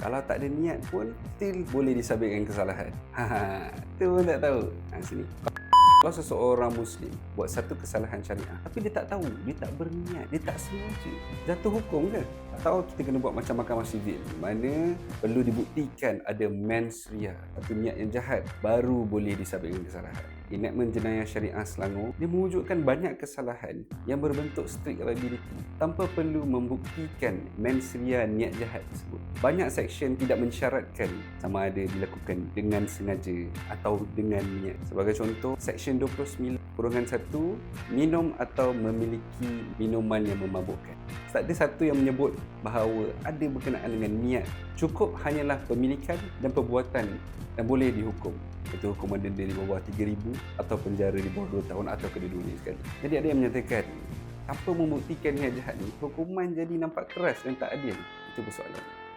Kalau tak ada niat pun still boleh disabitkan kesalahan. Ha, tu pun tak tahu. Ha, sini. Kalau seseorang Muslim buat satu kesalahan syariah tapi dia tak tahu, dia tak berniat, dia tak sengaja, jatuh hukum ke? Atau kita kena buat macam mahkamah sivil mana perlu dibuktikan ada mens ria atau niat yang jahat baru boleh disabitkan kesalahan. Enactment jenayah syariah Selangor dia mewujudkan banyak kesalahan yang berbentuk strict liability tanpa perlu membuktikan mens niat jahat tersebut. Banyak seksyen tidak mensyaratkan sama ada dilakukan dengan sengaja atau dengan niat. Sebagai contoh, seksyen 29 kurungan 1 minum atau memiliki minuman yang memabukkan. Tak ada satu yang menyebut bahawa ada berkenaan dengan niat. Cukup hanyalah pemilikan dan perbuatan dan boleh dihukum. Itu hukuman denda di bawah 3000 atau penjara di bawah 2 tahun atau kedua-duanya sekali. Jadi ada yang menyatakan tanpa membuktikan niat jahat ni hukuman jadi nampak keras dan tak adil. Itu persoalan.